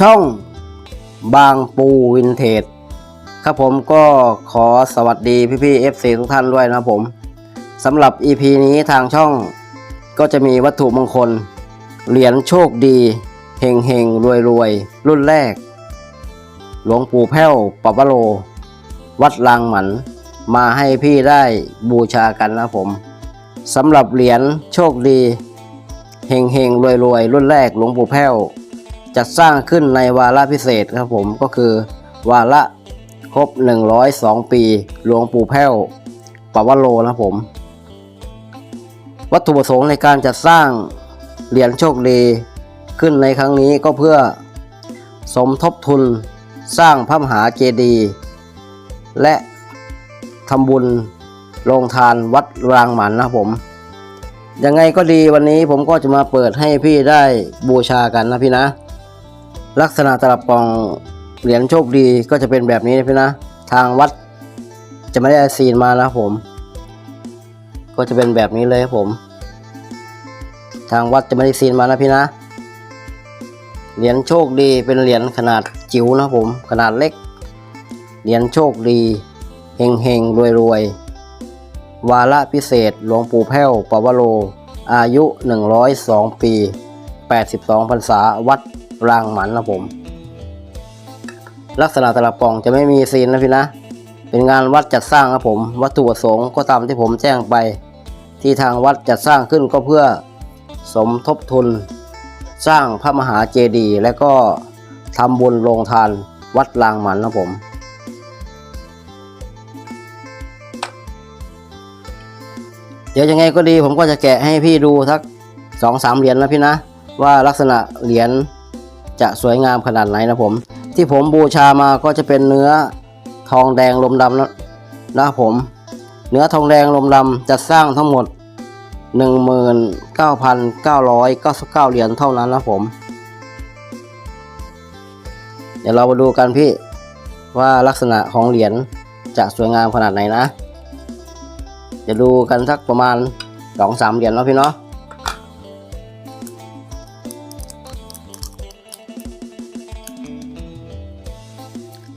ช่องบางปูวินเทจครับผมก็ขอสวัสดีพี่ๆ FC ทุกท่านด้วยนะครับผมสำหรับ EP นี้ทางช่องก็จะมีวัตถุมงคล เหรียญโชคดีเฮงเฮงรวยรวยรุ่นแรก หลวงปู่แพ้วปัปะโล วัดลางหมัน มาให้พี่ได้บูชากันนะผมสำหรับเหรียญโชคดีเฮงเฮงรวยรวยรุ่นแรกหลวงปู่แพ้ว จัดสร้างขึ้นในวาระพิเศษครับผมก็คือ วาระครบ 102 ปี หลวงปู่แพ้วปวโรนะครับผม วัตถุประสงค์ในการจัดสร้างเหรียญโชคดีขึ้นในครั้งนี้ก็เพื่อสมทบทุนสร้างพระมหาเจดีย์และทำบุญโรงทานวัดรางหมันนะครับผมยังไงก็ดีวันนี้ผมก็จะมาเปิดให้พี่ได้บูชากันนะพี่นะ ลักษณะตลับกล่องเหรียญโชคดีก็จะเป็นแบบนี้นะพี่นะ ทางวัดจะไม่ได้อาซีนมานะผม ก็จะเป็นแบบนี้เลยครับผม ทางวัดจะไม่ได้ซีนมานะพี่นะ เหรียญโชคดีเป็นเหรียญขนาดจิ๋วนะผม ขนาดเล็ก เหรียญโชคดีเฮงเฮงรวยรวยวาระพิเศษหลวงปู่แพ้วปวโร อายุ 102 ปี 82พรรษาวัด รางหมันนะผม ลักษณะตลับกล่องจะไม่มีซีนนะพี่นะ เป็นงานวัดจัดสร้างครับผม วัตถุประสงค์ก็ตามที่ผมแจ้งไป ที่ทางวัดจัดสร้างขึ้นก็เพื่อสมทบทุน สร้างพระมหาเจดีย์และก็ทำบุญโรงทานวัดรางหมันนะผมเดี๋ยวยังไงก็ดีผมก็จะแกะให้พี่ดูสักสองสามเหรียญนะพี่นะ ว่าลักษณะเหรียญ จะสวยงามขนาดไหนนะผม ที่ผมบูชามาก็จะเป็นเนื้อทองแดงลมดำนะนะผม เนื้อทองแดงลมดำจะสร้างทั้งหมด 19,999 เหรียญเท่านั้นนะผม เดี๋ยวเรามาดูกันพี่ว่าลักษณะของเหรียญจะสวยงามขนาดไหนนะ จะดูกันสักประมาณสองสามเหรียญเนาะพี่เนาะ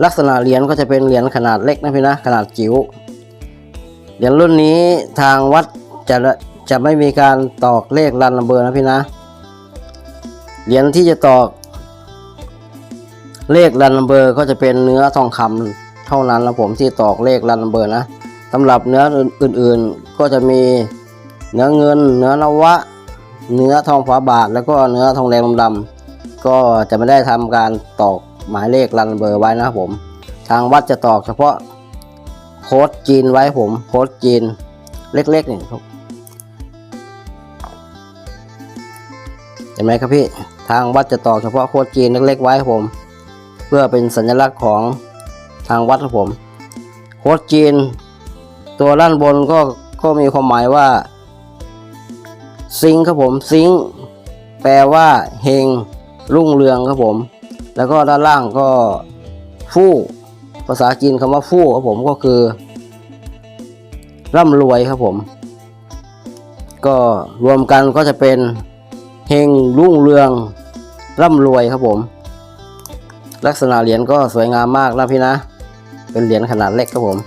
ลักษณะเหรียญก็จะเป็นเหรียญขนาดเล็กนะพี่นะขนาดจิ๋วเหรียญรุ่นนี้ทางวัดจะจะไม่มีการตอกเลขรันนัมเบอร์นะพี่นะ เหรียญที่จะตอก เลขรันนัมเบอร์ก็จะเป็นเนื้อทองคำเท่านั้นนะผมที่ตอกเลขรันนัมเบอร์นะสำหรับเนื้ออื่นๆก็จะมีเนื้อเงิน เนื้อนวะ เนื้อทองฝาบาท แล้วก็เนื้อทองแดงดำๆก็จะไม่ได้ทำการตอก หมายเลขรันเบอร์ไว้นะครับผม ทางวัดจะตอกเฉพาะโค้ดจีนไว้ผมโค้ดจีนเล็กๆนี่ครับเห็นไหมครับพี่ทางวัดจะตอกเฉพาะโค้ดจีนเล็กๆไว้ผม เพื่อเป็นสัญลักษณ์ของทางวัดครับผม โค้ดจีน ตัวด้านบนก็ก็มีความหมายว่า ซิงครับผมซิงแปลว่าเฮงรุ่งเรืองครับผม แล้วก็ด้านล่างก็ฟู่ภาษาจีนคำว่าฟู่ครับผมก็คือ ร่ำรวยครับผม ก็รวมกันก็จะเป็นเฮงรุ่งเรือง ร่ำรวยครับผม ลักษณะเหรียญก็สวยงามมากนะพี่นะ เป็นเหรียญขนาดเล็กครับผม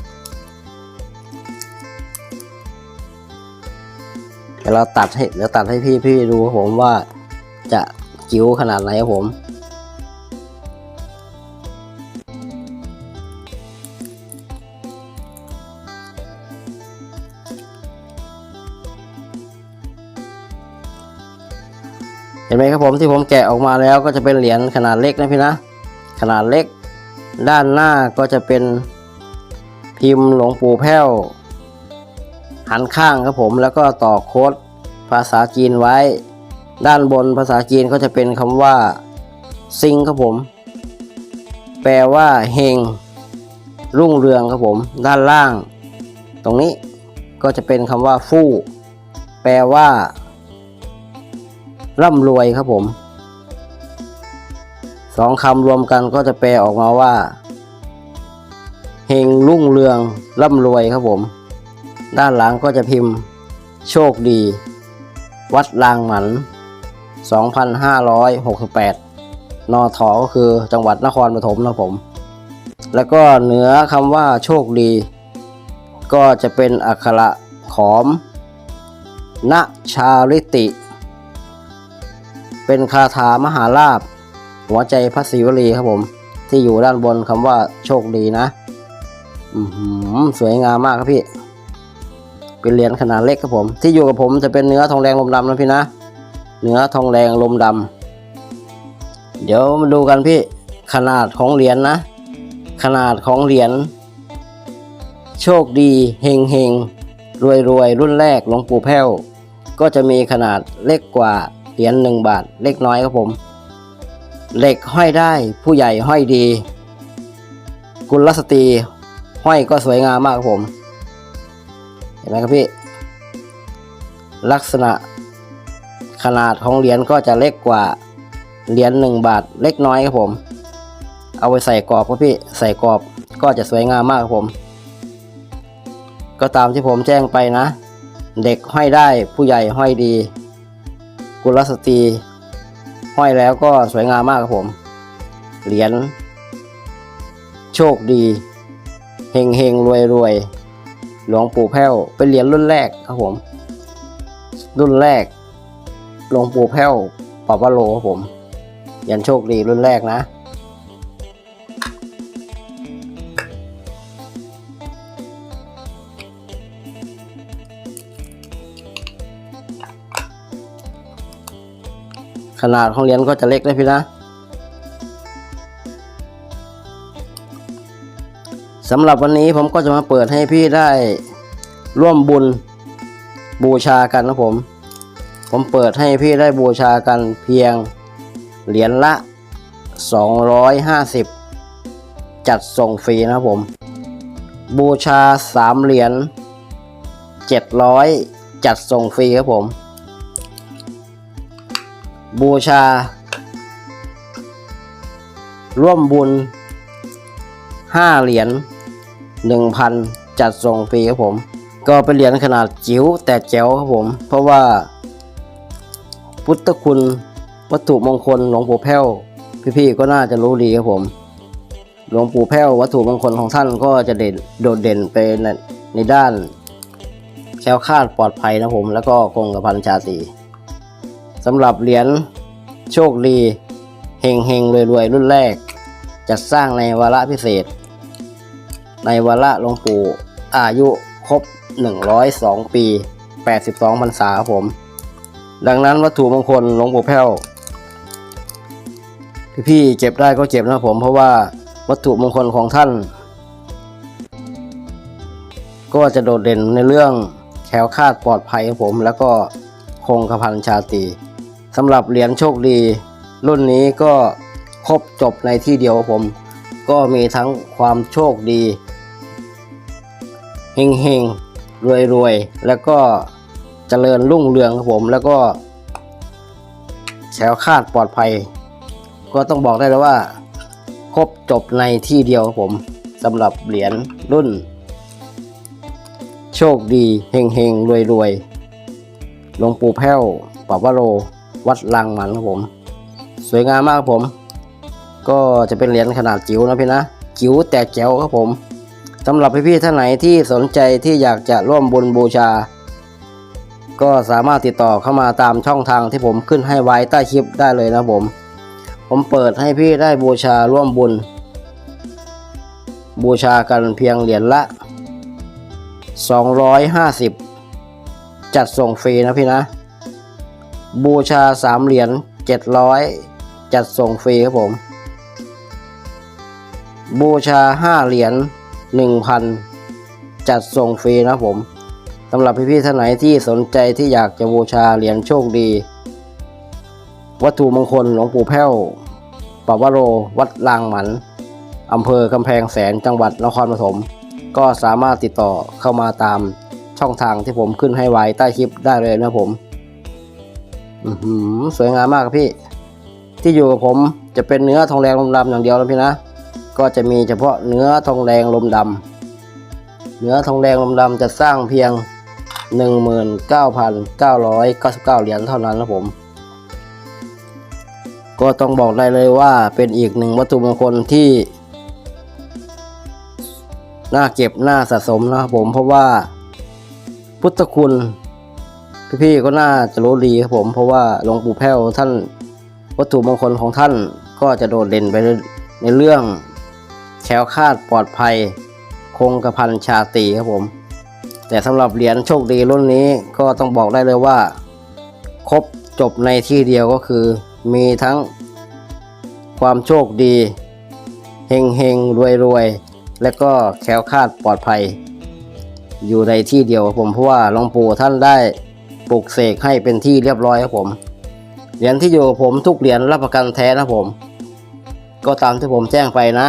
เดี๋ยวเราตัดให้เดี๋ยวตัดให้พี่พี่ดูครับผมว่าจะจิ๋วขนาดไหนครับผม ห็นไหมครับผมที่ผมแกะออกมาแล้วก็จะเป็นเหรียญขนาดเล็กนะพี่นะ ขนาดเล็ก ด้านหน้าก็จะเป็นพิมพ์หลวงปู่แพ้ว หันข้างครับผมแล้วก็ต่อโค้ดภาษาจีนไว้ ด้านบนภาษาจีนก็จะเป็นคำว่าซิงครับผม แปลว่าเฮงรุ่งเรืองครับผม ด้านล่าง ตรงนี้ก็จะเป็นคำว่าฟู่แปลว่า ร่ำรวยครับผมสองคำรวมกันก็จะแปลออกมาว่าเฮงรุ่งเรืองร่ำรวยครับผม ด้านหลังก็จะพิมพ์ โชคดี วัดลางหมัน 2568 นอถอก็คือจังหวัดนครปฐมนะผม แล้วก็เหนือคำว่าโชคดี ก็จะเป็นอักขระขอมณชาลิติ เป็นคาถามหาลาบหัวใจพระศิวลีครับผม ที่อยู่ด้านบนคำว่าโชคดีนะอือหือสวยงามมากครับพี่ เป็นเหรียญขนาดเล็กครับผม ที่อยู่กับผมจะเป็นเนื้อทองแดงลมดำนะพี่นะ เนื้อทองแดงลมดำเดี๋ยวมาดูกันพี่ ขนาดของเหรียญนะขนาดของเหรียญโชคดีเฮงเฮงรวยรวยรุ่นแรกหลวงปู่แพ้ว ก็จะมีขนาดเล็กกว่า เหรียญหนึ่งบาท เล็กน้อยครับผมเหล็กห้อยได้ผู้ใหญ่ห้อยดี กุลสตรีห้อยก็สวยงามมากครับผม เห็นไหมครับพี่ ลักษณะขนาดของเหรียญก็จะเล็กกว่าเหรียญหนึ่งบาทเล็กน้อยครับผม เอาไปใส่กรอบครับพี่ใส่กรอบก็จะสวยงามมากครับผม ก็ตามที่ผมแจ้งไปนะ เด็กห้อยได้ผู้ใหญ่ห้อยดี กุลสตรี ห้อยแล้วก็สวยงามมากครับผม เหรียญโชคดีเฮงเฮงรวยรวยหลวงปู่แพ้วเป็นเหรียญรุ่นแรกครับผม รุ่นแรกหลวงปู่แพ้วปอบวโลครับผมเหรียญโชคดีรุ่นแรกนะ ขนาดของเหรียญก็จะเล็กนะพี่นะสำหรับวันนี้ผมก็จะมาเปิดให้พี่ได้ร่วมบุญบูชากันนะผม ผมเปิดให้พี่ได้บูชากันเพียงเหรียญละ 250 จัดส่งฟรีนะผม บูชา 3 เหรียญ700 จัดส่งฟรีครับผม บูชา ร่วมบุญ 5 เหรียญ1,000 จัดส่งฟรีครับผม ก็เป็นเหรียญขนาดจิ๋วแต่แจ๋วครับผม เพราะว่า พุทธคุณวัตถุมงคลหลวงปู่แพ้ว พี่ๆก็น่าจะรู้ดีครับผม หลวงปู่แพ้ววัตถุมงคลของท่านก็จะเด่นโดดเด่นไปในในด้านแคล้วคลาดปลอดภัยนะผม แล้วก็คงกระพันชาตี สำหรับเหรียญโชคดีเฮงเฮงรวยรวยรุ่นแรก จัดสร้างในวาระพิเศษ ในวาระหลวงปู่อายุครบ 102 ปี 82พรรษาครับผม ดังนั้นวัตถุมงคลหลวงปู่แพ้วพี่ๆเก็บได้ก็เก็บนะผมเพราะว่าวัตถุมงคลของท่าน ก็จะโดดเด่นในเรื่องแคล้วคาดปลอดภัยครับผม แล้วก็คงกระพันชาตี สำหรับเหรียญโชคดี รุ่นนี้ก็ครบจบในที่เดียวครับผม ก็มีทั้งความโชคดีเฮงเฮงรวยรวยแล้วก็เจริญรุ่งเรืองครับผม แล้วก็แคล้วคาดปลอดภัย ก็ต้องบอกได้เลยว่า ครบจบในที่เดียวครับผมสำหรับเหรียญรุ่น โชคดีเฮงเฮงรวยรวยหลวงปู่แพ้วปอบวโร วัดลังมันครับผม สวยงามมากครับผม ก็จะเป็นเหรียญขนาดจิ๋วนะพี่นะจิ๋วแต่แจ๋วครับผมสำหรับพี่ๆท่านไหนที่สนใจที่อยากจะร่วมบุญบูชา ก็สามารถติดต่อเข้ามาตามช่องทางที่ผมขึ้นให้ไว้ใต้คลิปได้เลยนะผม ผมเปิดให้พี่ได้บูชาร่วมบุญ บูชากันเพียงเหรียญละ 250 จัดส่งฟรีนะพี่นะ บูชา3เหรียญ700จัดส่งฟรีครับผม บูชา5เหรียญ1,000จัดส่งฟรีนะผมสำหรับพี่ๆท่านไหนที่สนใจที่อยากจะบูชาเหรียญโชคดี วัตถุมงคลหลวงปู่แพ้วปวโร วัดลางหมันอำเภอกำแพงแสนจังหวัดนครปฐมก็สามารถติดต่อเข้ามาตามช่องทางที่ผมขึ้นให้ไว้ใต้คลิปได้เลยนะผม สวยงามมากครับพี่ ที่อยู่กับผมจะเป็นเนื้อทองแดงลมดำอย่างเดียวนะพี่นะ ก็จะมีเฉพาะเนื้อทองแดงลมดำเนื้อทองแดงลมดำจะสร้างเพียง 19,999 เหรียญเท่านั้นนะผมกก็ต้องบอกได้เลยว่าเป็นอีกหนึ่งวัตถุมงคลที่น่าเก็บน่าสะสมนะครับผมเพราะว่าพุทธคุณ พี่ๆก็น่าจะรู้ดีครับผมเพราะว่าหลวงปู่แพ้วท่านวัตถุมงคลของท่านก็จะโดดเด่นไปในเรื่องแคล้วคลาดปลอดภัย คงกระพันชาตีครับผม แต่สำหรับเหรียญโชคดีรุ่นนี้ก็ต้องบอกได้เลยว่า ครบจบในที่เดียวก็คือ มีทั้งความโชคดีเฮงเฮงรวยรวยและก็แคล้วคลาดปลอดภัย อยู่ในที่เดียวครับผมเพราะว่าหลวงปู่ท่านได้ ปลุกเสกให้เป็นที่เรียบร้อยครับผมเหรียญที่อยู่กับผมทุกเหรียญรับประกันแท้นะผม ก็ตามที่ผมแจ้งไปนะ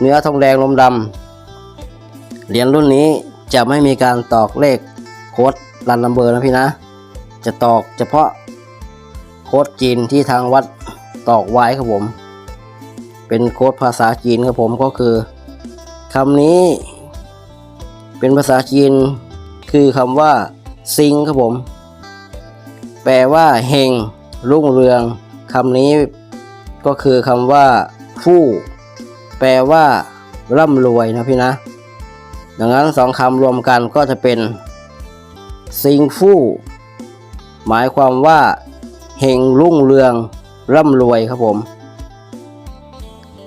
เนื้อทองแดงลมดำเหรียญรุ่นนี้จะไม่มีการตอกเลขโค้ดรันนัมเบอร์นะพี่นะ จะตอกเฉพาะโค้ดจีนที่ทางวัดตอกไว้ครับผม เป็นโค้ดภาษาจีนครับผมก็คือคำนี้ เป็นภาษาจีนคือคำว่า ซิงครับผม แปลว่าเฮงรุ่งเรืองคำนี้ก็คือคำว่า ฟู่ แปลว่า ร่ำรวยนะพี่นะ ดังนั้นสองคำรวมกันก็จะเป็น ซิงฟู่ หมายความว่าเฮงรุ่งเรือง ร่ำรวยครับผม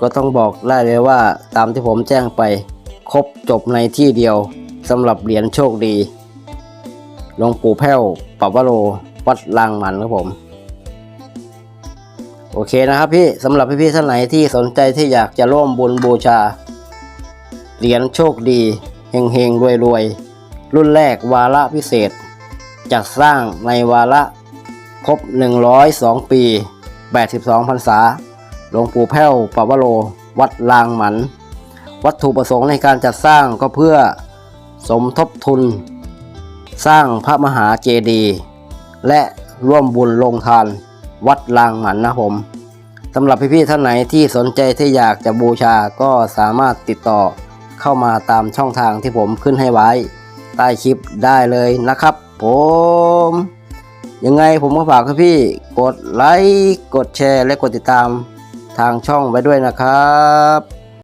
ก็ต้องบอกได้เลยว่า ตามที่ผมแจ้งไป ครบจบในที่เดียวสำหรับเหรียญโชคดี หลวงปู่แพ้วปับวโรวัดลางหมันครับผม โอเคนะครับพี่สำหรับพี่ๆท่านไหนที่สนใจที่อยากจะร่วมบุญบูชา เหรียญโชคดีเฮงเฮงรวยรวยๆ รุ่นแรกวาระพิเศษ จัดสร้างในวาระครบ 102 ปี 82พรรษาหลวงปู่แพ้วปวโร วัดลางหมัน วัตถุประสงค์ในการจัดสร้างก็เพื่อสมทบทุน สร้างพระมหาเจดีย์และร่วมบุญลงทานวัดลางหมันนะผมสำหรับพี่ๆท่านไหนที่สนใจที่อยากจะบูชาก็สามารถติดต่อเข้ามาตามช่องทางที่ผมขึ้นให้ไว้ ใต้คลิปได้เลยนะครับผมยังไงผมก็ฝากพี่กดไลค์ กดแชร์ และกดติดตามทางช่องไว้ด้วยนะครับ